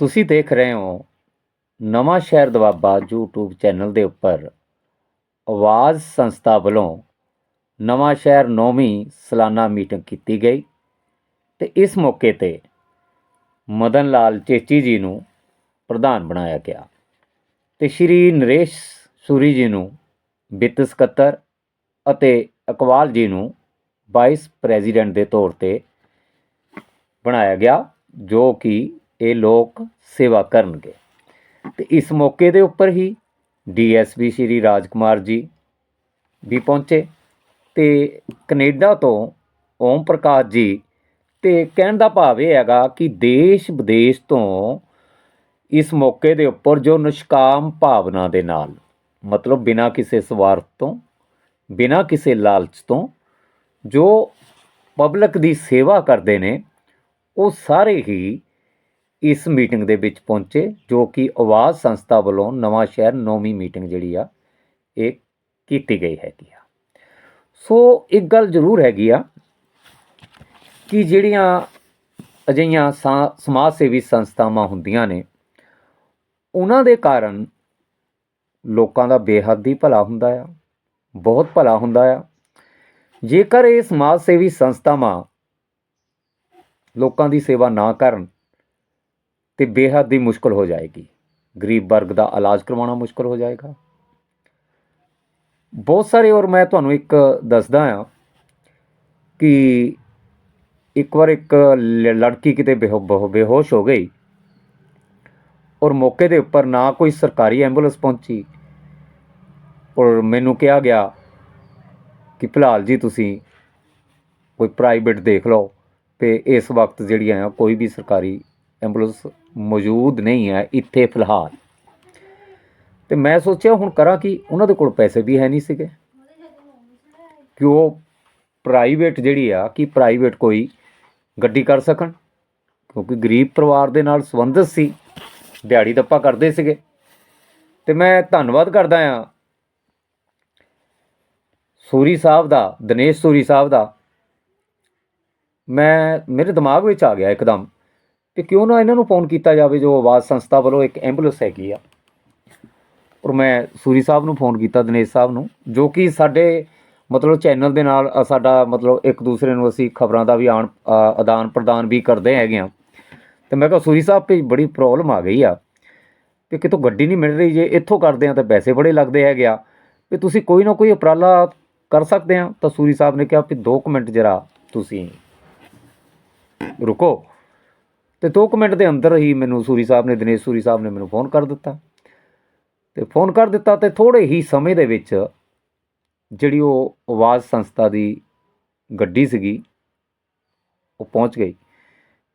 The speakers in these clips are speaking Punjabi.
ਤੁਸੀਂ ਦੇਖ ਰਹੇ ਹੋ ਨਵਾਂ ਸ਼ਹਿਰ ਦਵਾਬਾ YouTube ਚੈਨਲ ਦੇ ਉੱਪਰ ਆਵਾਜ਼ ਸੰਸਥਾ ਵੱਲੋਂ ਨਵਾਂ ਸ਼ਹਿਰ ਨੌਵੀਂ ਸਾਲਾਨਾ ਮੀਟਿੰਗ ਕੀਤੀ ਗਈ ਤੇ ਇਸ ਮੌਕੇ ਤੇ ਮਦਨ ਲਾਲ ਚੇਚੀ ਜੀ ਨੂੰ ਪ੍ਰਧਾਨ ਬਣਾਇਆ ਗਿਆ ਤੇ ਸ਼੍ਰੀ ਨਰੇਸ਼ ਸੂਰੀ ਜੀ ਨੂੰ ਵਿੱਤ ਸਕੱਤਰ ਅਤੇ ਅਕਵਾਲ ਜੀ ਨੂੰ ਵਾਈਸ ਪ੍ਰੈਜ਼ੀਡੈਂਟ ਦੇ ਤੌਰ ਤੇ ਬਣਾਇਆ ਗਿਆ ਜੋ ਕਿ ਇਹ ਲੋਕ ਸੇਵਾ ਕਰਨਗੇ। ਤੇ ਇਸ ਮੌਕੇ ਦੇ ਉੱਪਰ ਹੀ ਡੀਐਸਪੀ ਸ਼੍ਰੀ ਰਾਜਕੁਮਾਰ ਜੀ ਵੀ ਪਹੁੰਚੇ ਤੇ ਕੈਨੇਡਾ ਤੋਂ ਓਮ ਪ੍ਰਕਾਸ਼ ਜੀ ਤੇ ਕਹਿਣ ਦਾ ਭਾਵ ਇਹ ਹੈਗਾ ਕਿ ਦੇਸ਼ ਵਿਦੇਸ਼ ਤੋਂ ਇਸ ਮੌਕੇ ਦੇ ਉੱਪਰ ਜੋ ਨਿਸ਼ਕਾਮ ਭਾਵਨਾ ਦੇ ਨਾਲ, ਮਤਲਬ ਬਿਨਾਂ ਕਿਸੇ ਸਵਾਰਥ ਤੋਂ, ਬਿਨਾਂ ਕਿਸੇ ਲਾਲਚ ਤੋਂ, ਜੋ ਪਬਲਿਕ ਦੀ ਸੇਵਾ ਕਰਦੇ ਨੇ, ਉਹ ਸਾਰੇ ਹੀ ਇਸ ਮੀਟਿੰਗ ਦੇ ਵਿੱਚ ਪਹੁੰਚੇ, ਜੋ ਕਿ ਆਵਾਜ਼ ਸੰਸਥਾ ਵੱਲੋਂ ਨਵਾਂ ਸ਼ਹਿਰ ਨੌਵੀਂ ਮੀਟਿੰਗ ਜਿਹੜੀ ਆ, ਇਹ ਕੀਤੀ ਗਈ ਹੈਗੀ ਆ। ਸੋ ਇੱਕ ਗੱਲ ਜ਼ਰੂਰ ਹੈਗੀ ਆ ਕਿ ਜਿਹੜੀਆਂ ਅਜਿਹੀਆਂ ਸਾ- ਸਮਾਜ ਸੇਵੀ ਸੰਸਥਾਵਾਂ ਹੁੰਦੀਆਂ ਨੇ, ਉਹਨਾਂ ਦੇ ਕਾਰਨ ਲੋਕਾਂ ਦਾ ਬੇਹੱਦ ਹੀ ਭਲਾ ਹੁੰਦਾ ਆ, ਬਹੁਤ ਭਲਾ ਹੁੰਦਾ ਆ। ਜੇਕਰ ਇਹ ਸਮਾਜ ਸੇਵੀ ਸੰਸਥਾਵਾਂ ਲੋਕਾਂ ਦੀ ਸੇਵਾ ਨਾ ਕਰਨ ਤੇ ਬੇਹੱਦ ਹੀ ਮੁਸ਼ਕਲ ਹੋ ਜਾਏਗੀ। ਗਰੀਬ ਵਰਗ ਦਾ ਇਲਾਜ ਕਰਵਾਉਣਾ ਮੁਸ਼ਕਲ ਹੋ ਜਾਏਗਾ। ਬਹੁਤ ਸਾਰੇ, ਔਰ ਮੈਂ ਤੁਹਾਨੂੰ ਇੱਕ ਦੱਸਦਾ ਆ ਕਿ ਇੱਕ ਵਾਰ ਇੱਕ ਲ- ਲੜਕੀ ਕਿਤੇ ਬੇਹੋ- ਬੇਹੋ- ਬੇਹੋਸ਼ ਹੋ ਗਈ ਔਰ ਮੌਕੇ ਦੇ ਉੱਪਰ ਨਾ ਕੋਈ ਸਰਕਾਰੀ ਐਂਬੂਲੈਂਸ ਪਹੁੰਚੀ ਔਰ ਮੈਨੂੰ ਕਿਹਾ ਗਿਆ ਕਿ ਫਿਲਹਾਲ ਜੀ ਤੁਸੀਂ ਕੋਈ ਪ੍ਰਾਈਵੇਟ ਦੇਖ ਲਓ ਤੇ ਇਸ ਵਕਤ ਜਿਹੜੀਆਂ ਆ, ਕੋਈ ਵੀ ਸਰਕਾਰੀ ਐਂਬੂਲੈਂਸ ਮੌਜੂਦ ਨਹੀਂ ਹੈ ਇੱਥੇ ਫਿਲਹਾਲ। ਤੇ ਮੈਂ ਸੋਚਿਆ ਹੁਣ ਕਰਾਂ ਕਿ, ਉਹਨਾਂ ਦੇ ਕੋਲ ਪੈਸੇ ਵੀ ਹੈ ਨਹੀਂ ਸੀਗੇ। ਕਿ ਉਹ ਪ੍ਰਾਈਵੇਟ ਜਿਹੜੀ ਆ, ਕਿ ਪ੍ਰਾਈਵੇਟ ਕੋਈ ਗੱਡੀ ਕਰ ਸਕਣ? ਕਿਉਂਕਿ ਗਰੀਬ ਪਰਿਵਾਰ ਦੇ ਨਾਲ ਸੰਬੰਧਿਤ ਸੀ, ਦਿਹਾੜੀ ਦੱਪਾ ਕਰਦੇ ਸੀਗੇ। ਤੇ ਮੈਂ ਧੰਨਵਾਦ ਕਰਦਾ ਆ ਸੂਰੀ ਸਾਹਿਬ ਦਾ, ਦਿਨੇਸ਼ ਸੂਰੀ ਸਾਹਿਬ ਦਾ। ਮੈਂ, ਮੇਰੇ ਦਿਮਾਗ ਵਿੱਚ ਆ ਗਿਆ ਇੱਕਦਮ। ਕਿ ਕਿਉਂ ਨਾ ਇਹਨਾਂ ਨੂੰ ਫੋਨ ਕੀਤਾ ਜਾਵੇ, ਜੋ ਆਵਾਜ਼ ਸੰਸਥਾ ਵੱਲੋਂ ਇੱਕ ਐਂਬੂਲੈਂਸ ਹੈਗੀ ਆ। ਔਰ ਮੈਂ ਸੂਰੀ ਸਾਹਿਬ ਨੂੰ ਫੋਨ ਕੀਤਾ, ਦਿਨੇਸ਼ ਸਾਹਿਬ ਨੂੰ, ਜੋ ਕਿ ਸਾਡੇ ਮਤਲਬ ਚੈਨਲ ਦੇ ਨਾਲ ਸਾਡਾ ਮਤਲਬ ਇੱਕ ਦੂਸਰੇ ਨੂੰ ਅਸੀਂ ਖਬਰਾਂ ਦਾ ਵੀ ਆਣ ਆਦਾਨ ਪ੍ਰਦਾਨ ਵੀ ਕਰਦੇ ਹੈਗੇ ਆ। ਤੇ ਮੈਂ ਕਿਹਾ, ਸੂਰੀ ਸਾਹਿਬ ਤੇ ਬੜੀ ਪ੍ਰੋਬਲਮ ਆ ਗਈ ਆ ਕਿ ਕਿਤੋਂ ਗੱਡੀ ਨਹੀਂ ਮਿਲ ਰਹੀ, ਜੇ ਇੱਥੋਂ ਕਰਦੇ ਆ ਤਾਂ ਪੈਸੇ ਬੜੇ ਲੱਗਦੇ ਹੈਗੇ ਆ। ਵੀ ਤੁਸੀਂ ਕੋਈ ਨਾ ਕੋਈ ਉਪਰਾਲਾ ਕਰ ਸਕਦੇ ਆ। ਤਾਂ ਸੂਰੀ ਸਾਹਿਬ ਨੇ ਕਿਹਾ ਵੀ 2 ਮਿੰਟ ਜਰਾ ਤੁਸੀਂ ਰੁਕੋ। ਤੇ 2 ਮਿੰਟ ਦੇ ਅੰਦਰ ਹੀ ਮੈਨੂੰ ਸੂਰੀ ਸਾਹਿਬ ਨੇ, ਦਿਨੇਸ਼ ਸੂਰੀ ਸਾਹਿਬ ਨੇ ਮੈਨੂੰ ਫੋਨ ਕਰ ਦਿੱਤਾ। ਤੇ ਫੋਨ ਕਰ ਦਿੱਤਾ ਤੇ ਥੋੜੇ ਹੀ ਸਮੇਂ ਦੇ ਵਿੱਚ ਜਿਹੜੀ ਉਹ ਆਵਾਜ਼ ਸੰਸਥਾ ਦੀ ਗੱਡੀ ਸੀਗੀ, ਉਹ ਪਹੁੰਚ ਗਈ।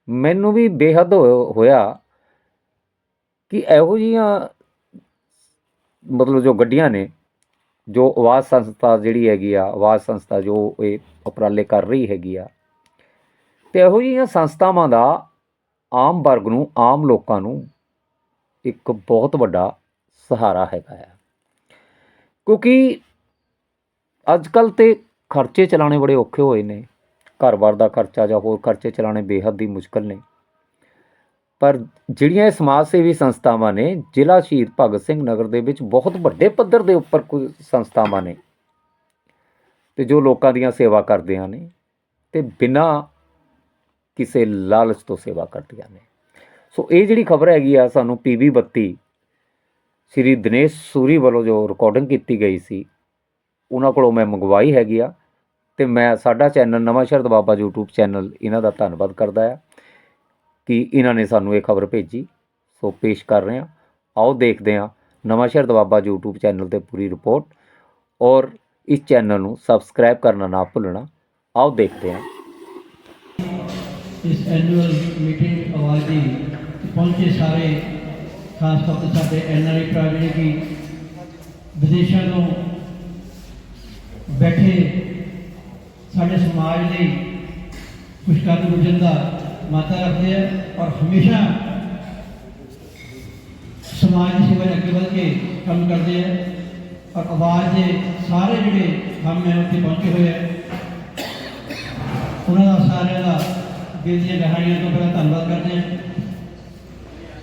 ਮੈਨੂੰ ਵੀ ਬੇਹੱਦ ਹੋਇਆ ਕਿ ਇਹੋ ਜੀਆਂ ਮਤਲਬ ਜੋ ਗੱਡੀਆਂ ਨੇ, ਜੋ ਆਵਾਜ਼ ਸੰਸਥਾ ਜਿਹੜੀ ਹੈਗੀ ਆ, ਆਵਾਜ਼ ਸੰਸਥਾ ਜੋ ਇਹ ਉਪਰਾਲੇ ਕਰ ਰਹੀ ਹੈਗੀ ਆ, ਤੇ ਇਹੋ ਜਿਹੀਆਂ ਸੰਸਥਾਵਾਂ ਦਾ ਆਮ ਵਰਗ ਨੂੰ, ਆਮ ਲੋਕਾਂ ਨੂੰ ਇੱਕ ਬਹੁਤ ਵੱਡਾ ਸਹਾਰਾ ਹੈਗਾ ਆ ਕਿਉਂਕਿ ਅੱਜ ਕੱਲ੍ਹ ਤੇ ਖਰਚੇ ਚਲਾਉਣੇ ਬੜੇ ਔਖੇ ਹੋਏ ਨੇ। ਘਰ-ਬਾਰ ਦਾ ਖਰਚਾ ਜਾਂ ਹੋਰ ਖਰਚੇ ਚਲਾਉਣੇ ਬੇਹੱਦ ਹੀ ਮੁਸ਼ਕਲ ਨੇ। ਪਰ ਜਿਹੜੀਆਂ ਇਹ ਸਮਾਜ ਸੇਵੀ ਸੰਸਥਾਵਾਂ ਨੇ, ਜ਼ਿਲ੍ਹਾ ਸ਼ਹੀਦ ਭਗਤ ਸਿੰਘ ਨਗਰ ਦੇ ਵਿੱਚ ਬਹੁਤ ਵੱਡੇ ਪੱਧਰ ਦੇ ਉੱਪਰ ਕੁਝ ਸੰਸਥਾਵਾਂ ਨੇ। ਤੇ ਜੋ ਲੋਕਾਂ ਦੀਆਂ ਸੇਵਾ ਕਰਦੀਆਂ ਨੇ, ਤੇ ਬਿਨਾਂ ਕਿਸੇ ਲਾਲਚ ਤੋਂ ਸੇਵਾ ਕਰਦੀਆਂ ਨੇ। ਸੋ ਇਹ ਜਿਹੜੀ ਖਬਰ ਹੈਗੀ ਆ, ਸਾਨੂੰ ਪੀਵੀ 32 ਸ਼੍ਰੀ ਦਿਨੇਸ਼ ਸੂਰੀ ਵੱਲੋਂ ਜੋ ਰਿਕਾਰਡਿੰਗ ਕੀਤੀ ਗਈ ਸੀ, ਉਹਨਾਂ ਕੋਲੋਂ ਮੈਂ ਮੰਗਵਾਈ ਹੈਗੀ ਆ ਤੇ ਮੈਂ, ਸਾਡਾ ਚੈਨਲ ਨਵਾਂ ਸ਼ਰਦ ਬਾਬਾ YouTube ਚੈਨਲ ਇਹਨਾਂ ਦਾ ਧੰਨਵਾਦ ਕਰਦਾ ਆ ਕਿ ਇਹਨਾਂ ਨੇ ਸਾਨੂੰ ਇਹ ਖਬਰ ਭੇਜੀ। ਸੋ ਪੇਸ਼ ਕਰ ਰਹੇ ਹਾਂ ਆਓ ਦੇਖਦੇ ਹਾਂ ਨਵਾਂ ਸ਼ਹਿਰ ਬਾਬਾ YouTube ਚੈਨਲ ਤੇ ਪੂਰੀ ਰਿਪੋਰਟ ਔਰ ਇਸ ਚੈਨਲ ਨੂੰ ਸਬਸਕ੍ਰਾਈਬ ਕਰਨਾ ਨਾ ਭੁੱਲਣਾ। ਆਓ ਦੇਖਦੇ ਹਾਂ ਇਸ ਐਨੂਅਲ ਮੀਟਿੰਗ ਆਵਾਜ਼ ਦੀ ਪਹੁੰਚੇ ਸਾਰੇ, ਖਾਸ ਤੌਰ ਤੇ ਸਾਡੇ ਐਨਆਰਆਈ ਭਰਾ ਜਿਹੜੇ ਕਿ ਵਿਦੇਸ਼ਾਂ ਤੋਂ ਬੈਠੇ ਸਾਡੇ ਸਮਾਜ ਲਈ ਕੁਝ ਕਰਨ ਗੁਜਰਨ ਦਾ ਮਾਤਾ ਰੱਖਦੇ ਆ ਔਰ ਹਮੇਸ਼ਾ ਸਮਾਜ ਦੀ ਸੇਵਾ ਵਿੱਚ ਅੱਗੇ ਵਧ ਕੇ ਕੰਮ ਕਰਦੇ ਆ ਔਰ ਆਵਾਜ਼ ਦੇ ਸਾਰੇ ਜਿਹੜੇ ਕੰਮ ਹੈ ਉੱਥੇ ਪਹੁੰਚੇ ਹੋਏ ਆ। ਉਹਨਾਂ ਦਾ ਸਾਰਿਆਂ ਦਾ ਦਿਲ ਦੀਆਂ ਗਹਿਰਾਈਆਂ ਤੋਂ ਪਹਿਲਾਂ ਧੰਨਵਾਦ ਕਰਦੇ ਹਾਂ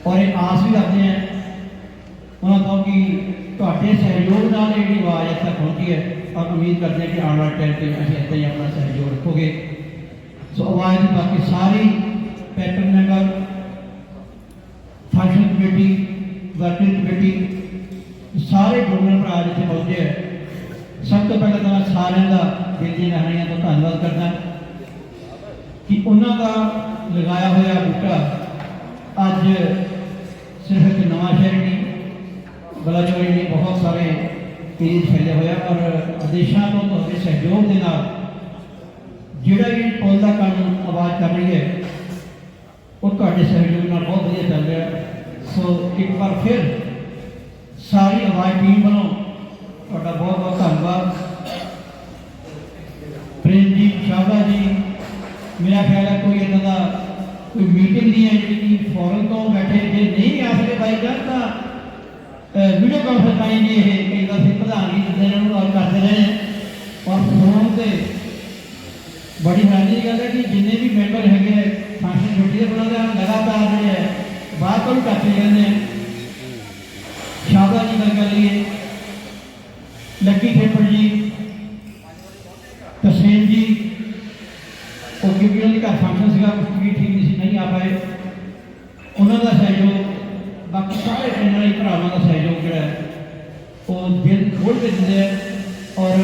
ਔਰ ਇਹ ਆਸ ਵੀ ਰੱਖਦੇ ਹਾਂ ਉਹਨਾਂ ਤੋਂ ਕਿ ਤੁਹਾਡੇ ਸਹਿਯੋਗ ਨਾਲ ਇਹ ਜਿਹੜੀ ਆਵਾਜ਼ ਇੱਥੇ ਪਹੁੰਚੀ ਹੈ ਔਰ ਉਮੀਦ ਕਰਦੇ ਹਾਂ ਕਿ ਆਉਣ ਵਾਲੇ ਟਾਈਮ ਤੇ ਅਸੀਂ ਇੱਦਾਂ ਹੀ ਆਪਣਾ ਸਹਿਯੋਗ ਰੱਖੋਗੇ ਸੋ ਆਵਾਜ਼ ਦੀ ਬਾਕੀ ਸਾਰੀ patron member function committee working committee ਸਾਰੇ ਡੋਨਰ ਭਰਾ ਜਿੱਥੇ ਪਹੁੰਚੇ ਹੈ ਸਭ ਤੋਂ ਪਹਿਲਾਂ ਤਾਂ ਮੈਂ ਸਾਰਿਆਂ ਦਾ ਦਿਲ ਦੀਆਂ ਗਹਿਰਾਈਆਂ ਤੋਂ ਧੰਨਵਾਦ ਕਰਦਾ ਕਿ ਉਹਨਾਂ ਦਾ ਲਗਾਇਆ ਹੋਇਆ ਬੂਟਾ ਅੱਜ ਸਿਰਫ ਇੱਕ ਨਵਾਂ ਸ਼ਹਿਰ ਨਹੀਂ ਬਲਾਚੌਰੀ ਨੇ ਬਹੁਤ ਸਾਰੇ ਏਰੀਏ ਫੈਲੇ ਫੈਲਿਆ ਹੋਇਆ ਔਰ ਆਦੇਸ਼ਾਂ ਤੋਂ ਤੁਹਾਡੇ ਸਹਿਯੋਗ ਦੇ ਨਾਲ ਜਿਹੜਾ ਵੀ ਪੁਲ ਦਾ ਕੰਮ ਆਵਾਜ਼ ਕਰ ਰਹੀ ਹੈ, ਉਹ ਤੁਹਾਡੇ ਸਹਿਯੋਗ ਨਾਲ ਬਹੁਤ ਵਧੀਆ ਚੱਲ ਰਿਹਾ। ਸੋ ਇੱਕ ਵਾਰ ਫਿਰ ਸਾਰੀ ਆਵਾਜ਼ ਟੀਮ ਵੱਲੋਂ ਤੁਹਾਡਾ ਬਹੁਤ ਬਹੁਤ ਧੰਨਵਾਦ ਪ੍ਰੇਮ ਜੀ ਸ਼ਾਬਾ ਜੀ ਮੇਰਾ ਖਿਆਲ ਹੈ ਕੋਈ ਇਹਨਾਂ ਦਾ ਕੋਈ ਮੀਟਿੰਗ ਨਹੀਂ ਹੈ ਜਿਹੜੀ ਫੋਰਨ ਤੋਂ ਬੈਠੇ ਜੇ ਨਹੀਂ ਆ ਸਕੇ ਬਾਈ ਜਾਨ, ਤਾਂ ਵੀਡੀਓ ਕਾਨਫਰੰਸ ਰਾਹੀਂ ਜੀ ਇਹ ਕਈ ਸੀ ਪ੍ਰਧਾਨ ਜਿੱਦਾਂ ਇਹਨਾਂ ਨੂੰ ਗੱਲ ਕਰਦੇ ਰਹੇ ਔਰ ਫੋਨ ਤੇ ਬੜੀ ਹੈਰਾਨੀ ਦੀ ਗੱਲ ਹੈ ਕਿ ਜਿੰਨੇ ਵੀ ਮੈਂਬਰ ਹੈਗੇ ਹੈ ਫੰਕਸ਼ਨ ਛੁੱਟੀ ਦੇ, ਉਹਨਾਂ ਦਾ ਲਗਾਤਾਰ ਜਿਹੜੇ ਹੈ ਬਾਹਰ ਤੋਂ ਵੀ ਕਰਦੇ ਰਹਿੰਦੇ ਹੈ ਸ਼ਾਬਾ ਜੀ ਗੱਲ ਕਰ ਲਈਏ ਲੱਕੀ ਖੇਪੜ ਜੀ ਤਸਲੀਮ ਜੀ ਉਹ ਕਿਉਂਕਿ ਉਹਨਾਂ ਦੇ ਘਰ ਫੰਕਸ਼ਨ ਸੀਗਾ ਕੁਝ ਵੀ ਠੀਕ ਨਹੀਂ ਸੀ ਨਹੀਂ ਆ ਪਾਏ ਉਹਨਾਂ ਦਾ ਸਹਿਯੋਗ ਬਾਕੀ ਸਾਰੇ ਐਨਆਰਆਈ ਭਰਾਵਾਂ ਦਾ ਸਹਿਯੋਗ ਜਿਹੜਾ ਉਹ ਦਿਲ ਖੋਲ ਕੇ ਦਿੰਦੇ ਹੈ ਔਰ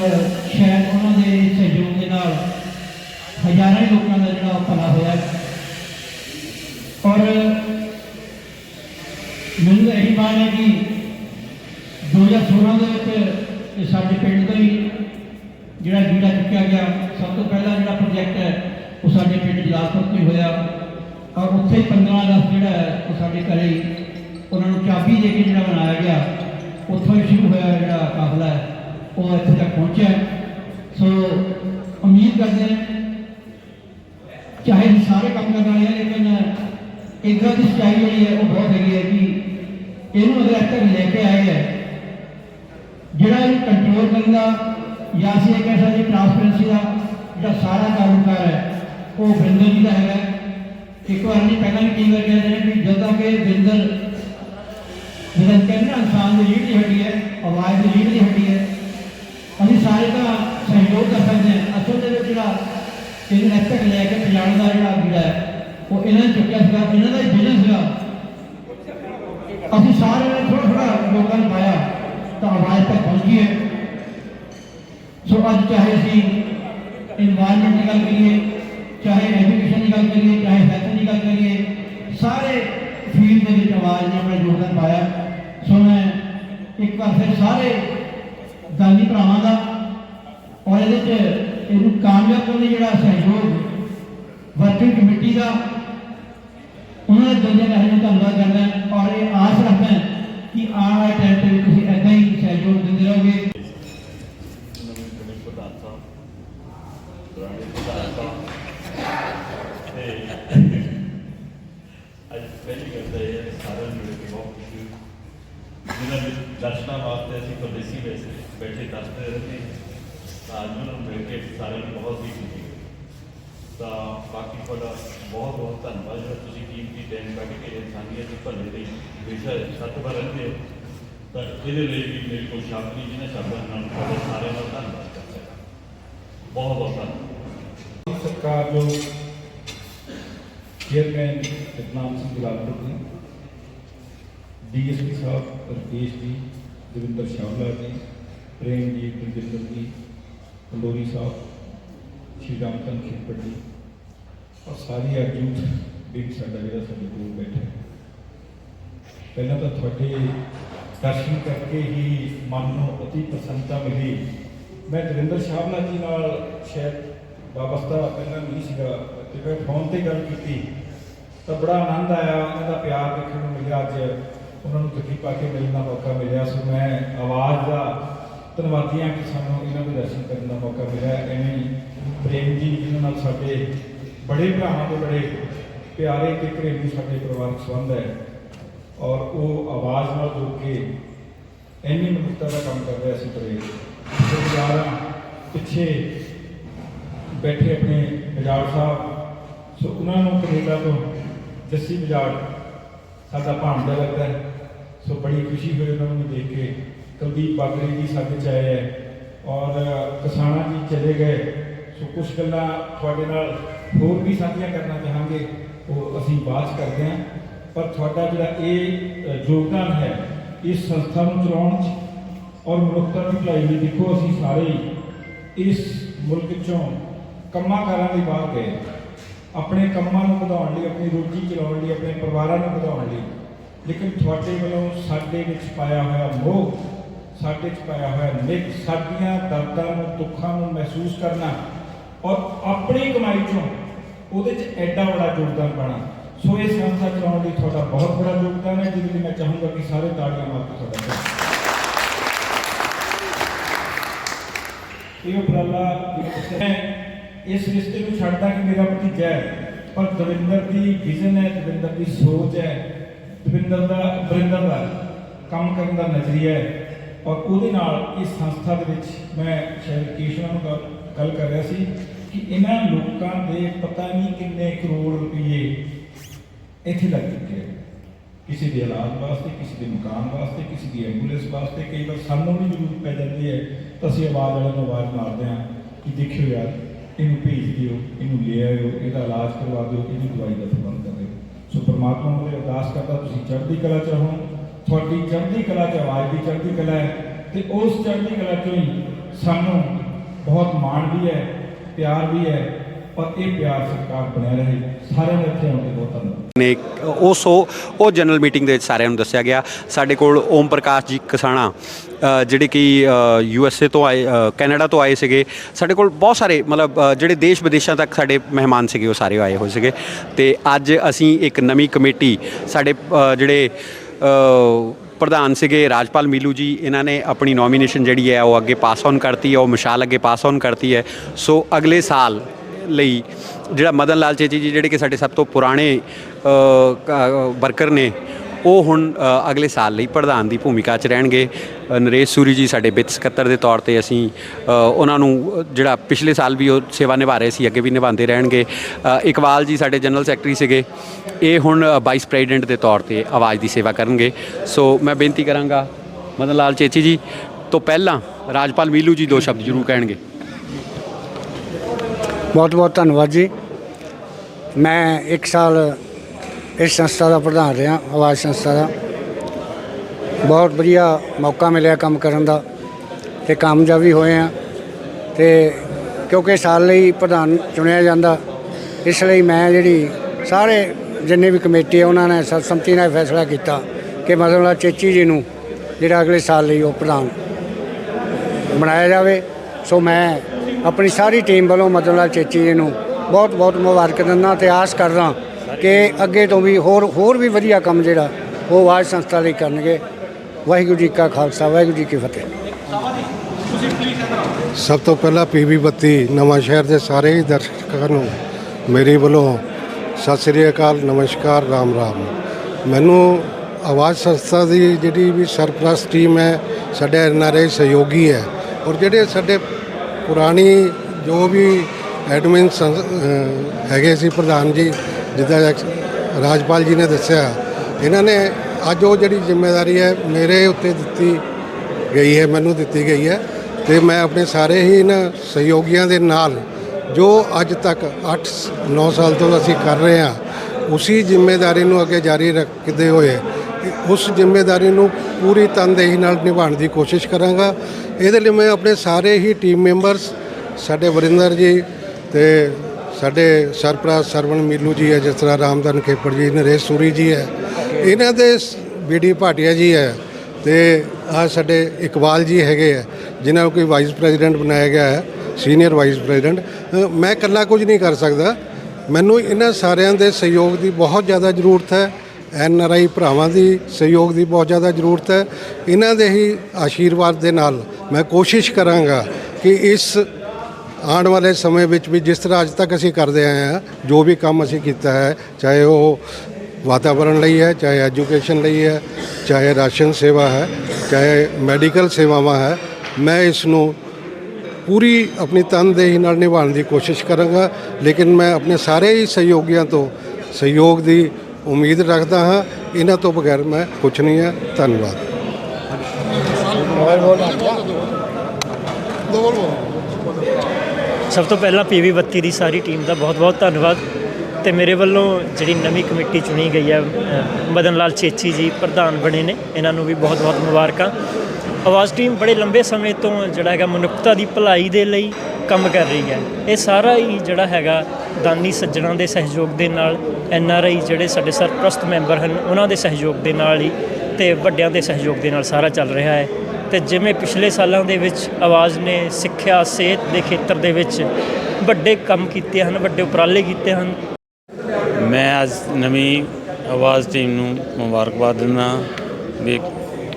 ਸ਼ਾਇਦ ਉਹਨਾਂ ਦੇ ਸਹਿਯੋਗ ਦੇ ਨਾਲ ਹਜ਼ਾਰਾਂ ਹੀ ਲੋਕਾਂ ਦਾ ਜਿਹੜਾ ਉਹ ਭਲਾ ਹੋਇਆ ਔਰ ਮੈਨੂੰ ਤਾਂ ਇਹੀ ਮਾਣ ਹੈ ਕਿ 2016 ਦੇ ਵਿੱਚ ਸਾਡੇ ਪਿੰਡ ਤੋਂ ਹੀ ਜਿਹੜਾ ਜਿਹੜਾ ਚੁੱਕਿਆ ਗਿਆ, ਸਭ ਤੋਂ ਪਹਿਲਾ ਜਿਹੜਾ ਪ੍ਰੋਜੈਕਟ ਹੈ, ਉਹ ਸਾਡੇ ਪਿੰਡ ਜਲਾਲਪੁਰ ਤੋਂ ਹੋਇਆ। ਔਰ ਉੱਥੇ ਹੀ 15 ਅਗਸਤ ਜਿਹੜਾ ਹੈ, ਉਹ ਸਾਡੇ ਘਰੇ ਉਹਨਾਂ ਨੂੰ ਚਾਬੀ ਦੇ ਕੇ ਜਿਹੜਾ ਬਣਾਇਆ ਗਿਆ, ਉੱਥੋਂ ਹੀ ਸ਼ੁਰੂ ਹੋਇਆ ਜਿਹੜਾ ਕਾਫਲਾ ਹੈ, ਉਹ ਇੱਥੇ ਤੱਕ ਪਹੁੰਚਿਆ ਸੋ ਉਮੀਦ ਕਰਦੇ ਹਾਂ, ਚਾਹੇ ਅਸੀਂ ਸਾਰੇ ਕੰਮ ਕਰਨ ਵਾਲੇ ਹਾਂ ਲੇਕਿਨ ਇਦਾਂ ਦੀ ਸਟਾਈਲ ਜਿਹੜੀ ਹੈ, ਉਹ ਬਹੁਤ ਹੈਗੀ ਹੈ ਕਿ ਇਹਨੂੰ ਅਗਰ ਇੱਥੇ ਤੱਕ ਲੈ ਕੇ ਆਏ ਹੈ, ਜਿਹੜਾ ਇਹ ਕੰਟਰੋਲ ਕਰਨ ਦਾ ਜਾਂ ਅਸੀਂ ਇਹ ਕਹਿ ਸਕਦੇ ਟ੍ਰਾਂਸਪੇਰੈਂਸੀ ਦਾ ਜਿਹੜਾ ਸਾਰਾ ਕਾਰੋਬਾਰ ਹੈ, ਉਹ ਬਿੰਦਰ ਜੀ ਦਾ ਹੈਗਾ ਇੱਕ ਵਾਰ ਨਹੀਂ, ਪਹਿਲਾਂ ਵੀ ਕੀ ਵਾਰ ਕਹਿੰਦੇ ਨੇ ਕਿ ਜਦੋਂ ਕਿ ਬਿੰਦਰ ਜਿਹੜਾ ਕਹਿੰਦੇ ਨਾ ਇਨਸਾਨ ਦੀ ਰੀੜ ਦੀ ਹੱਡੀ ਹੈ ਆਵਾਜ਼ ਦੀ ਰੀੜ ਦੀ ਹੱਡੀ ਹੈ ਅਸੀਂ ਸਾਰੇ ਦਾ ਸਹਿਯੋਗ ਕਰ ਸਕਦੇ ਹਾਂ ਅਸਲ ਦੇ ਵਿੱਚ ਜਿਹੜਾ ਇਹਨੂੰ ਇੱਥੇ ਤੱਕ ਲੈ ਕੇ ਪਹੁੰਚਾਉਣ ਦਾ ਜਿਹੜਾ ਜਿਹੜਾ ਹੈ ਉਹ ਇਹਨਾਂ ਨੇ ਚੁੱਕਿਆ ਸੀਗਾ ਇਹਨਾਂ ਦਾ ਹੀ ਵਿਜ਼ਨ ਸੀਗਾ ਅਸੀਂ ਸਾਰੇ ਨੇ ਥੋੜਾ ਥੋੜਾ ਯੋਗਦਾਨ ਪਾਇਆ ਤਾਂ ਆਵਾਜ਼ ਤੱਕ ਪਹੁੰਚੀ ਹੈ ਸੋ ਅੱਜ ਚਾਹੇ ਅਸੀਂ ਇਨਵਾਇਰਨਮੈਂਟ ਦੀ ਗੱਲ ਕਰੀਏ ਚਾਹੇ ਐਜੂਕੇਸ਼ਨ ਦੀ ਗੱਲ ਕਰੀਏ ਚਾਹੇ ਹੈਲਥ ਦੀ ਗੱਲ ਕਰੀਏ ਸਾਰੇ ਫੀਲਡ ਦੇ ਵਿੱਚ ਆਵਾਜ਼ ਨੇ ਆਪਣਾ ਯੋਗਦਾਨ ਪਾਇਆ ਸੋ ਮੈਂ ਇੱਕ ਵਾਰ ਫਿਰ ਸਾਰੇ ਦਾਨੀ ਭਰਾਵਾਂ ਦਾ ਔਰ ਇਹਦੇ ਚ ਇਹਨੂੰ ਕਾਮਯਾਬ ਕਰਨ ਲਈ ਜਿਹੜਾ ਸਹਿਯੋਗ ਵਰਕਿੰਗ ਕਮੇਟੀ ਦਾ, ਉਹਨਾਂ ਦੇ ਦਿਲ ਦੇ ਨਾਲ ਧੰਨਵਾਦ ਕਰਦਾ ਹਾਂ ਔਰ ਇਹ ਆਸ ਰੱਖਦਾ ਹਾਂ ਕਿ ਆਉਣ ਵਾਲੇ ਟਾਈਮ ਤੇ ਵੀ ਤੁਸੀਂ ਏਦਾਂ ਹੀ ਸਹਿਯੋਗ ਦਿੰਦੇ ਰਹੋਗੇ ਨਵੀਂ ਕਮੇਟੀ ਪ੍ਰਧਾਨ ਸਾਹਿਬ ਪੁਰਾਣੇ ਪ੍ਰਧਾਨ ਸਾਹਿਬ ਤੇ ਅੱਜ ਪਹਿਲੀ ਗੱਲ ਤਾਂ ਇਹ ਹੈ ਕਿ ਸਾਰਿਆਂ ਨੂੰ ਮਿਲ ਕੇ ਬਹੁਤ ਖੁਸ਼ੀ ਹੋਈ। ਜਿਨ੍ਹਾਂ ਦੇ ਦਰਸ਼ਨਾਂ ਵਾਸਤੇ ਅਸੀਂ ਪਰਦੇਸੀ ਵੈਸੇ ਬੈਠੇ ਦੱਸਦੇ ਰਹਿੰਦੇ ਤਾਂ ਅੱਜ ਉਹਨਾਂ ਨੂੰ ਮਿਲ ਕੇ ਸਾਰਿਆਂ ਨੂੰ ਬਹੁਤ ਹੀ ਖੁਸ਼ੀ ਹੋਈ। ਤਾਂ ਬਾਕੀ ਤੁਹਾਡਾ ਬਹੁਤ ਬਹੁਤ ਧੰਨਵਾਦ, ਜਿਹੜਾ ਤੁਸੀਂ ਕੀਮਤੀ ਟਾਈਮ ਕੱਢ ਕੇ ਇਨਸਾਨੀਅਤ ਦੇ ਭਲੇ ਲਈ ਹਮੇਸ਼ਾ ਸੱਤ ਵਾਰ ਰਹਿੰਦੇ ਹੋ। ਤਾਂ ਇਹਦੇ ਲਈ ਵੀ ਮੇਰੇ ਕੋਲ ਸ਼ਬਦ ਨਹੀਂ ਜਿਹਨਾਂ ਸ਼ਬਦਾਂ ਨਾਲ ਤੁਹਾਡੇ ਸਾਰਿਆਂ ਦਾ ਧੰਨਵਾਦ ਕਰ ਸਕਦਾ ਬਹੁਤ ਬਹੁਤ ਧੰਨਵਾਦ। ਸਰਕਾਰ ਜੋ ਚੇਅਰਮੈਨ ਸਤਨਾਮ ਸਿੰਘ ਗੁਲਾਬਪੁਰ ਜੀ ਡੀਐਸਪੀ ਸਾਹਿਬ, ਰਕੇਸ਼ ਜੀ, ਦਵਿੰਦਰ ਸ਼ਾਵਲਾ ਜੀ, ਪ੍ਰੇਮ ਜੀ, ਗੁਰਜਿੰਦਰ ਜੀ, ਪੰਡੋਰੀ ਸਾਹਿਬ, ਸ਼੍ਰੀ ਰਾਮਚੰਦ ਖੇਪੜ ਜੀ। ਔਰ ਸਾਰੀ ਅਰਜੂਤ ਵੀ ਸਾਡਾ ਜਿਹੜਾ ਸਾਡੇ ਕੋਲ ਬੈਠਾ ਪਹਿਲਾਂ ਤਾਂ ਤੁਹਾਡੇ ਦਰਸ਼ਨ ਕਰਕੇ ਹੀ ਮਨ ਨੂੰ ਅਤੀ ਪ੍ਰਸੰਨਤਾ ਮਿਲੀ। ਮੈਂ ਦਵਿੰਦਰ ਸ਼ਾਵਲਾ ਜੀ ਨਾਲ ਸ਼ਾਇਦ ਵਾਬਸਤਾ ਪਹਿਲਾਂ ਨਹੀਂ ਸੀਗਾ, ਤੇ ਮੈਂ ਫੋਨ ਤੇ ਗੱਲ ਕੀਤੀ। ਤਾਂ ਬੜਾ ਆਨੰਦ ਆਇਆ ਉਹਨਾਂ ਦਾ ਪਿਆਰ ਦੇਖਣ ਨੂੰ ਮਿਲਿਆ ਅੱਜ। ਉਹਨਾਂ ਨੂੰ ਤਕਲੀਫ ਪਾ ਕੇ ਮਿਲਣ ਦਾ ਮੌਕਾ ਮਿਲਿਆ। ਸੋ ਮੈਂ ਆਵਾਜ਼ ਦਾ ਧੰਨਵਾਦੀ ਹਾਂ ਕਿ ਸਾਨੂੰ ਇਹਨਾਂ ਦੇ ਦਰਸ਼ਨ ਕਰਨ ਦਾ ਮੌਕਾ ਮਿਲਿਆ। ਐਵੇਂ ਪ੍ਰੇਮ ਜੀ ਜਿਨ੍ਹਾਂ ਨਾਲ ਸਾਡੇ ਬੜੇ ਭਰਾਵਾਂ ਤੋਂ ਬੜੇ ਪਿਆਰੇ ਤੇ ਘਰੇਲੂ ਸਾਡੇ ਪਰਿਵਾਰਕ ਸੰਬੰਧ ਹੈ ਔਰ ਉਹ ਆਵਾਜ਼ ਨਾਲ ਜੁੜ ਕੇ ਇੰਨੀ ਮਨੁੱਖਤਾ ਦਾ ਕੰਮ ਕਰ ਰਿਹਾ ਸੀ ਪਰੇ। ਸਰਕਾਰਾਂ ਪਿੱਛੇ ਬੈਠੇ ਆਪਣੇ ਬਜਾੜ ਸਾਹਿਬ। ਸੋ ਉਹਨਾਂ ਨੂੰ ਕੈਨੇਡਾ ਤੋਂ ਜੱਸੀ ਬਜਾੜ ਸਾਡਾ ਭਾਣਜਾ ਲੱਗਦਾ ਹੈ। ਸੋ ਬੜੀ ਖੁਸ਼ੀ ਹੋਈ ਉਹਨਾਂ ਨੂੰ ਦੇਖ ਕੇ। ਕੁਲਦੀਪ ਬਾਗੜੀ ਜੀ ਸਾਡੇ ਚ ਆਏ ਹੈ ਔਰ ਕਿਸਾਨਾਂ ਜੀ ਚਲੇ ਗਏ। ਸੋ ਕੁਝ ਗੱਲਾਂ ਤੁਹਾਡੇ ਨਾਲ ਹੋਰ ਵੀ ਸਾਂਝੀਆਂ ਕਰਨਾ ਚਾਹਾਂਗੇ, ਉਹ ਅਸੀਂ ਬਾਅਦ ਕਰਦੇ ਹਾਂ। ਪਰ ਤੁਹਾਡਾ ਜਿਹੜਾ ਇਹ ਯੋਗਦਾਨ ਹੈ, ਇਸ ਸੰਸਥਾ ਨੂੰ ਚਲਾਉਣ 'ਚ ਔਰ ਮਨੁੱਖਤਾ ਦੀ ਭਲਾਈ ਲਈ ਦੇਖੋ ਅਸੀਂ ਸਾਰੇ ਹੀ ਇਸ ਮੁਲਕ ਚੋਂ ਕੰਮਾਂ ਕਾਰਾਂ ਦੇ ਬਾਹਰ ਗਏ। ਆਪਣੇ ਕੰਮਾਂ ਨੂੰ ਵਧਾਉਣ ਲਈ, ਆਪਣੀ ਰੋਜੀ ਚਲਾਉਣ ਲਈ, ਆਪਣੇ ਪਰਿਵਾਰਾਂ ਨੂੰ ਵਧਾਉਣ ਲਈ। ਲੇਕਿਨ ਤੁਹਾਡੇ ਵੱਲੋਂ ਸਾਡੇ ਵਿੱਚ ਪਾਇਆ ਹੋਇਆ ਮੋਹ, ਸਾਡੇ ਵਿੱਚ ਪਾਇਆ ਹੋਇਆ ਨਿੱਘ, ਸਾਡੀਆਂ ਦਰਦਾਂ ਨੂੰ, ਦੁੱਖਾਂ ਨੂੰ ਮਹਿਸੂਸ ਕਰਨਾ ਔਰ ਆਪਣੀ ਕਮਾਈ ਚੋਂ ਉਹਦੇ 'ਚ ਐਡਾ ਬੜਾ ਯੋਗਦਾਨ ਪਾਣਾ ਸੋ ਇਹ ਸੰਸਥਾ ਚਲਾਉਣ ਲਈ ਤੁਹਾਡਾ ਬਹੁਤ ਬੜਾ ਯੋਗਦਾਨ ਹੈ, ਜਿਹਦੇ ਲਈ ਮੈਂ ਚਾਹੂੰਗਾ ਕਿ ਸਾਰੇ ਤਾੜੀਆਂ ਮਾਰ ਕੇ ਤੁਹਾਡਾ ਇਹ ਉਪਰਾਲਾ ਮੈਂ ਇਸ ਰਿਸ਼ਤੇ ਨੂੰ ਛੱਡਦਾ ਕਿ ਮੇਰਾ ਭਤੀਜਾ ਹੈ, ਪਰ ਦਵਿੰਦਰ ਦੀ ਵਿਜ਼ਨ ਹੈ, ਦਵਿੰਦਰ ਦੀ ਸੋਚ ਹੈ। ਦਵਿੰਦਰ ਦਾ, ਵਰਿੰਦਰ ਦਾ ਕੰਮ ਕਰਨ ਦਾ ਨਜ਼ਰੀਆ ਹੈ ਔਰ ਉਹਦੇ ਨਾਲ ਇਸ ਸੰਸਥਾ ਦੇ ਵਿੱਚ ਮੈਂ ਸ਼ਾਇਦ ਕੇਸ਼ਵ ਨੂੰ ਗੱਲ ਕਰ ਰਿਹਾ ਸੀ ਕਿ ਇਹਨਾਂ ਲੋਕਾਂ ਦੇ ਪਤਾ ਨਹੀਂ ਕਿੰਨੇ ਕਰੋੜ ਰੁਪਏ ਇੱਥੇ ਲੱਗ ਚੁੱਕੇ ਹੈ ਕਿਸੇ ਦੇ ਇਲਾਜ ਵਾਸਤੇ, ਕਿਸੇ ਦੇ ਮਕਾਨ ਵਾਸਤੇ, ਕਿਸੇ ਦੀ ਐਂਬੂਲੈਂਸ ਵਾਸਤੇ ਕਈ ਵਾਰ ਸਾਨੂੰ ਵੀ ਜ਼ਰੂਰਤ ਪੈ ਜਾਂਦੀ ਹੈ ਤਾਂ ਅਸੀਂ ਆਵਾਜ਼ ਵਾਲਿਆਂ ਨੂੰ ਆਵਾਜ਼ ਮਾਰਦੇ ਹਾਂ ਕਿ ਦੇਖਿਓ ਯਾਰ, ਇਹਨੂੰ ਭੇਜ ਦਿਓ, ਇਹਨੂੰ ਲੈ ਆਇਓ, ਇਹਦਾ ਇਲਾਜ ਕਰਵਾ ਦਿਓ, ਇਹਦੀ ਦਵਾਈ ਦਾ ਪ੍ਰਬੰਧ ਸੋ ਪ੍ਰਮਾਤਮਾ ਨੂੰ ਅਰਦਾਸ ਕਰਦਾ, ਤੁਸੀਂ ਚੜ੍ਹਦੀ ਕਲਾ ਚ ਰਹੋ, ਤੁਹਾਡੀ ਚੜ੍ਹਦੀ ਕਲਾ ਚ ਆਵਾਜ਼ ਦੀ ਚੜ੍ਹਦੀ ਕਲਾ ਹੈ ਤੇ ਉਸ ਚੜ੍ਹਦੀ ਕਲਾ ਚੋਂ ਹੀ ਸਾਨੂੰ ਬਹੁਤ ਮਾਣ ਵੀ ਹੈ, ਪਿਆਰ ਵੀ ਹੈ ਪਰ ਇਹ ਪਿਆਰ ਸਤਿਕਾਰ ਬਣਿਆ ਰਹੇ, ਸਾਰਿਆਂ ਨੂੰ ਇੱਥੇ ਆਉਣ ਤੇ ਬਹੁਤ ਧੰਨਵਾਦ। ਨੇ ਉਹ ਸੋ, ਉਹ ਜਨਰਲ ਮੀਟਿੰਗ ਦੇ ਵਿੱਚ ਸਾਰਿਆਂ ਨੂੰ ਦੱਸਿਆ ਗਿਆ। ਸਾਡੇ ਕੋਲ ਓਮ ਪ੍ਰਕਾਸ਼ ਜੀ ਕਸਾਣਾ ਜਿਹੜੇ ਕਿ ਯੂ ਐਸ ਏ ਤੋਂ ਆਏ ਕੈਨੇਡਾ ਤੋਂ ਆਏ ਸੀਗੇ। ਸਾਡੇ ਕੋਲ ਬਹੁਤ ਸਾਰੇ, ਮਤਲਬ ਜਿਹੜੇ ਦੇਸ਼ ਵਿਦੇਸ਼ਾਂ ਤੱਕ ਸਾਡੇ ਮਹਿਮਾਨ ਸੀਗੇ, ਉਹ ਸਾਰੇ ਆਏ ਹੋਏ ਸੀਗੇ। ਤੇ ਅੱਜ ਅਸੀਂ ਇੱਕ ਨਵੀਂ ਕਮੇਟੀ, ਸਾਡੇ ਜਿਹੜੇ ਪ੍ਰਧਾਨ ਸੀਗੇ ਰਾਜਪਾਲ ਮੀਲੂ ਜੀ, ਇਹਨਾਂ ਨੇ ਆਪਣੀ ਨੋਮੀਨੇਸ਼ਨ ਜਿਹੜੀ ਹੈ, ਉਹ ਅੱਗੇ ਪਾਸ ਔਨ ਕਰਤੀ ਹੈ, ਉਹ ਮਿਸਾਲ ਅੱਗੇ ਪਾਸ ਔਨ ਕਰਤੀ ਹੈ। ਸੋ ਅਗਲੇ ਸਾਲ ਲਈ ਜਿਹੜਾ ਮਦਨ ਲਾਲ ਚੇਚੀ ਜੀ ਜਿਹੜੇ ਕਿ ਸਾਡੇ ਸਭ ਤੋਂ ਪੁਰਾਣੇ ਵਰਕਰ ਨੇ, ਉਹ ਹੁਣ ਅਗਲੇ ਸਾਲ ਲਈ ਪ੍ਰਧਾਨ ਦੀ ਭੂਮਿਕਾ 'ਚ ਰਹਿਣਗੇ। ਨਰੇਸ਼ ਸੂਰੀ ਜੀ ਸਾਡੇ ਵਿੱਤ ਸਕੱਤਰ ਦੇ ਤੌਰ ਤੇ ਅਸੀਂ ਉਹਨਾਂ ਨੂੰ ਜਿਹੜਾ ਪਿਛਲੇ ਸਾਲ ਵੀ ਉਹ ਸੇਵਾ ਨਿਭਾ ਰਹੇ ਸੀ, ਅੱਗੇ ਵੀ ਨਿਭਾਉਂਦੇ ਰਹਿਣਗੇ। ਇਕਬਾਲ ਜੀ ਸਾਡੇ ਜਨਰਲ ਸੈਕਟਰੀ ਸੀਗੇ। ਇਹ ਹੁਣ ਵਾਈਸ ਪ੍ਰੈਜ਼ੀਡੈਂਟ ਦੇ ਤੌਰ ਤੇ ਆਵਾਜ਼ ਦੀ ਸੇਵਾ ਕਰਨਗੇ। ਸੋ ਮੈਂ ਬੇਨਤੀ ਕਰਾਂਗਾ ਮਦਨ ਲਾਲ ਚੇਚੀ ਜੀ, ਤੋਂ ਪਹਿਲਾਂ ਰਾਜਪਾਲ ਮੀਲੂ ਜੀ ਦੋ ਸ਼ਬਦ ਜ਼ਰੂਰ ਕਹਿਣਗੇ। ਬਹੁਤ ਬਹੁਤ ਧੰਨਵਾਦ ਜੀ। ਮੈਂ ਇੱਕ ਸਾਲ ਇਸ ਸੰਸਥਾ ਦਾ ਪ੍ਰਧਾਨ ਰਿਹਾ, ਆਵਾਜ਼ ਸੰਸਥਾ ਦਾ। ਬਹੁਤ ਵਧੀਆ ਮੌਕਾ ਮਿਲਿਆ ਕੰਮ ਕਰਨ ਦਾ ਤੇ ਕਾਮਯਾਬੀ ਹੋਏ ਆ ਤੇ ਕਿਉਂਕਿ ਸਾਲ ਲਈ ਪ੍ਰਧਾਨ ਚੁਣਿਆ ਜਾਂਦਾ, ਇਸ ਲਈ ਮੈਂ ਜਿਹੜੀ ਸਾਰੇ ਜਿੰਨੇ ਵੀ ਕਮੇਟੀ ਆ, ਉਹਨਾਂ ਨੇ ਸਰਬਸੰਮਤੀ ਨਾਲ ਫੈਸਲਾ ਕੀਤਾ ਕਿ ਮਤਲਬ ਚੇਚੀ ਜੀ ਨੂੰ ਜਿਹੜਾ ਅਗਲੇ ਸਾਲ ਲਈ ਉਹ ਪ੍ਰਧਾਨ ਬਣਾਇਆ ਜਾਵੇ। ਸੋ ਮੈਂ ਆਪਣੀ ਸਾਰੀ ਟੀਮ ਵੱਲੋਂ ਮਦਨ ਲਾਲ ਚੇਚੀ ਜੀ ਨੂੰ ਬਹੁਤ ਬਹੁਤ ਮੁਬਾਰਕ ਦਿੰਦਾ ਤੇ ਆਸ ਕਰਦਾ ਕਿ ਅੱਗੇ ਤੋਂ ਵੀ ਹੋਰ ਹੋਰ ਵੀ ਵਧੀਆ ਕੰਮ ਜਿਹੜਾ ਉਹ ਆਵਾਜ਼ ਸੰਸਥਾ ਲਈ ਕਰਨਗੇ। ਵਾਹਿਗੁਰੂ ਜੀ ਕਾ ਖਾਲਸਾ, ਵਾਹਿਗੁਰੂ ਜੀ ਕੀ ਫਤਿਹ। ਸਭ ਤੋਂ ਪਹਿਲਾਂ ਪੀਵੀ ਬੱਤੀ ਨਵਾਂ ਸ਼ਹਿਰ ਦੇ ਸਾਰੇ ਹੀ ਦਰਸ਼ਕਾਂ ਨੂੰ, ਮੇਰੇ ਵੱਲੋਂ ਸਤਿ ਸ੍ਰੀ ਅਕਾਲ, ਨਮਸਕਾਰ, ਰਾਮ ਰਾਮ। ਮੈਨੂੰ ਆਵਾਜ਼ ਸੰਸਥਾ ਦੀ ਜਿਹੜੀ ਵੀ ਸਰਪ੍ਰਸਤ ਟੀਮ ਹੈ, ਸਾਡੇ ਐਨਆਰਆਈ ਸਹਿਯੋਗੀ ਹੈ, ਔਰ ਜਿਹੜੇ ਸਾਡੇ ਪੁਰਾਣੀ ਜੋ ਵੀ ਐਡਮਿਨ ਸੰਸ- ਹੈਗੇ ਸੀ ਪ੍ਰਧਾਨ ਜੀ, ਜਿੱਦਾਂ ਰਾਜਪਾਲ ਜੀ ਨੇ ਦੱਸਿਆ, ਇਹਨਾਂ ਨੇ ਅੱਜ ਉਹ ਜਿਹੜੀ ਜ਼ਿੰਮੇਵਾਰੀ ਹੈ ਮੇਰੇ ਉੱਤੇ ਦਿੱਤੀ ਗਈ ਹੈ, ਮੈਨੂੰ ਦਿੱਤੀ ਗਈ ਹੈ ਤੇ ਮੈਂ ਆਪਣੇ ਸਾਰੇ ਹੀ ਇਹਨਾਂ ਸਹਿਯੋਗੀਆਂ ਦੇ ਨਾਲ ਜੋ ਅੱਜ ਤੱਕ 8-9 ਸਾਲ ਤੋਂ ਅਸੀਂ ਕਰ ਰਹੇ ਹਾਂ, ਉਸੇ ਜ਼ਿੰਮੇਵਾਰੀ ਨੂੰ ਅੱਗੇ ਜਾਰੀ ਰੱਖਦੇ ਹੋਏ ਉਸ ਜ਼ਿੰਮੇਵਾਰੀ ਨੂੰ ਪੂਰੀ ਤਨਦੇਹੀ ਨਾਲ ਨਿਭਾਉਣ ਦੀ ਕੋਸ਼ਿਸ਼ ਕਰਾਂਗਾ। ਇਹਦੇ ਲਈ ਮੈਂ ਆਪਣੇ ਸਾਰੇ ਹੀ ਟੀਮ ਮੈਂਬਰਸ ਸਾਡੇ ਵਰਿੰਦਰ ਜੀ ਤੇ ਸਾਡੇ ਸਰਪ੍ਰਸਤ ਸਰਵਣ ਮੀਲੂ ਜੀ ਹੈ, ਜਿਸ ਤਰ੍ਹਾਂ ਰਾਮਦਨ ਖੇਪੜ ਜੀ, ਨਰੇਸ਼ ਸੂਰੀ ਜੀ ਹੈ। ਇਹਨਾਂ ਦੇ ਬੀਡੀ ਭਾਟੀਆ ਜੀ ਹੈ ਤੇ ਆ ਸਾਡੇ ਇਕਬਾਲ ਜੀ ਹੈਗੇ ਆ ਜਿਨ੍ਹਾਂ ਨੂੰ ਕੋਈ ਵਾਈਸ ਪ੍ਰੈਜ਼ੀਡੈਂਟ ਬਣਾਇਆ ਗਿਆ ਹੈ ਸੀਨੀਅਰ ਵਾਈਸ ਪ੍ਰੈਜ਼ੀਡੈਂਟ ਮੈਂ ਇਕੱਲਾ ਕੁਝ ਨਹੀਂ ਕਰ ਸਕਦਾ। ਮੈਨੂੰ ਇਹਨਾਂ ਸਾਰਿਆਂ ਦੇ ਸਹਿਯੋਗ ਦੀ ਬਹੁਤ ਜ਼ਿਆਦਾ ਜ਼ਰੂਰਤ ਹੈ। ਐਨ ਆਰ ਆਈ ਭਰਾਵਾਂ ਦੀ ਸਹਿਯੋਗ ਦੀ ਬਹੁਤ ਜ਼ਿਆਦਾ ਜ਼ਰੂਰਤ ਹੈ। ਇਹਨਾਂ ਦੇ ਹੀ ਆਸ਼ੀਰਵਾਦ ਦੇ ਨਾਲ ਮੈਂ ਕੋਸ਼ਿਸ਼ ਕਰਾਂਗਾ ਕਿ ਇਸ ਆਉਣ ਵਾਲੇ ਸਮੇਂ ਵਿੱਚ ਵੀ ਜਿਸ ਤਰ੍ਹਾਂ ਅੱਜ ਤੱਕ ਅਸੀਂ ਕਰਦੇ ਆਏ ਹਾਂ, ਜੋ ਵੀ ਕੰਮ ਅਸੀਂ ਕੀਤਾ ਹੈ, ਚਾਹੇ ਉਹ ਵਾਤਾਵਰਣ ਲਈ ਹੈ, ਚਾਹੇ ਐਜੂਕੇਸ਼ਨ ਲਈ ਹੈ, ਚਾਹੇ ਰਾਸ਼ਨ ਸੇਵਾ ਹੈ, ਚਾਹੇ ਮੈਡੀਕਲ ਸੇਵਾਵਾਂ ਹੈ, ਮੈਂ ਇਸ ਨੂੰ ਪੂਰੀ ਆਪਣੀ ਤਨਦੇਹੀ ਨਾਲ ਨਿਭਾਉਣ ਦੀ ਕੋਸ਼ਿਸ਼ ਕਰਾਂਗਾ। ਲੇਕਿਨ ਮੈਂ ਆਪਣੇ ਸਾਰੇ ਹੀ ਸਹਿਯੋਗੀਆਂ ਤੋਂ, ਸਹਿਯੋਗ ਦੀ ਉਮੀਦ ਰੱਖਦਾ ਹਾਂ ਇਹਨਾਂ ਤੋਂ ਬਗੈਰ ਮੈਂ ਕੁਝ ਨਹੀਂ ਹੈ। ਧੰਨਵਾਦ। ਸਭ ਤੋਂ ਪਹਿਲਾਂ ਪੀਵੀ 32 ਦੀ ਸਾਰੀ ਟੀਮ ਦਾ ਬਹੁਤ-ਬਹੁਤ ਧੰਨਵਾਦ ਤੇ ਮੇਰੇ ਵੱਲੋਂ ਜਿਹੜੀ ਨਵੀਂ ਕਮੇਟੀ ਚੁਣੀ ਗਈ ਹੈ ਮਦਨ ਲਾਲ ਚੇਚੀ ਜੀ ਪ੍ਰਧਾਨ ਬਣੇ ਨੇ। ਇਹਨਾਂ ਨੂੰ ਵੀ ਬਹੁਤ-ਬਹੁਤ ਮੁਬਾਰਕਾਂ। ਆਵਾਜ਼ ਟੀਮ ਬੜੇ ਲੰਬੇ ਸਮੇਂ ਤੋਂ ਜਿਹੜਾ ਹੈਗਾ ਮਨੁੱਖਤਾ ਦੀ ਭਲਾਈ ਦੇ ਲਈ ਕੰਮ ਕਰ ਰਹੀ ਹੈ। ਇਹ ਸਾਰਾ ਹੀ ਜਿਹੜਾ ਹੈਗਾ ਦਾਨੀ ਸੱਜਣਾ ਦੇ ਸਹਿਯੋਗ ਦੇ ਨਾਲ, ਐਨ ਆਰ ਆਈ ਜਿਹੜੇ ਸਾਡੇ ਸਰਪ੍ਰਸਤ ਮੈਂਬਰ ਹਨ, ਉਹਨਾਂ ਦੇ ਸਹਿਯੋਗ ਦੇ ਨਾਲ ਹੀ ਤੇ ਵੱਡਿਆਂ ਦੇ ਸਹਿਯੋਗ ਦੇ ਨਾਲ ਸਾਰਾ ਚੱਲ ਰਿਹਾ ਹੈ। ਤੇ ਜਿਵੇਂ ਪਿਛਲੇ ਸਾਲਾਂ ਦੇ ਵਿੱਚ ਆਵਾਜ਼ ਨੇ ਸਿੱਖਿਆ, ਸਿਹਤ ਦੇ ਖੇਤਰ ਦੇ ਵਿੱਚ ਵੱਡੇ ਕੰਮ ਕੀਤੇ ਹਨ, ਵੱਡੇ ਉਪਰਾਲੇ ਕੀਤੇ ਹਨ। ਮੈਂ ਅੱਜ ਨਵੀਂ ਆਵਾਜ਼ ਟੀਮ ਨੂੰ ਮੁਬਾਰਕਬਾਦ ਦਿੰਦਾ ਵੀ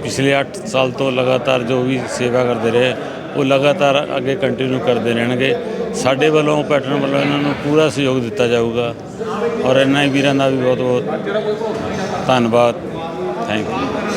ਪਿਛਲੇ 8 ਸਾਲ ਤੋਂ ਲਗਾਤਾਰ ਜੋ ਵੀ ਸੇਵਾ ਕਰਦੇ ਰਹੇ, ਉਹ ਲਗਾਤਾਰ ਅੱਗੇ ਕੰਟੀਨਿਊ ਕਰਦੇ ਰਹਿਣਗੇ। ਸਾਡੇ ਵੱਲੋਂ ਪੈਟਰਨ ਵੱਲੋਂ ਇਹਨਾਂ ਨੂੰ ਪੂਰਾ ਸਹਿਯੋਗ ਦਿੱਤਾ ਜਾਊਗਾ। ਔਰ ਇਹਨਾਂ ਵੀਰਾਂ ਦਾ ਵੀ ਬਹੁਤ ਬਹੁਤ ਧੰਨਵਾਦ। Thank you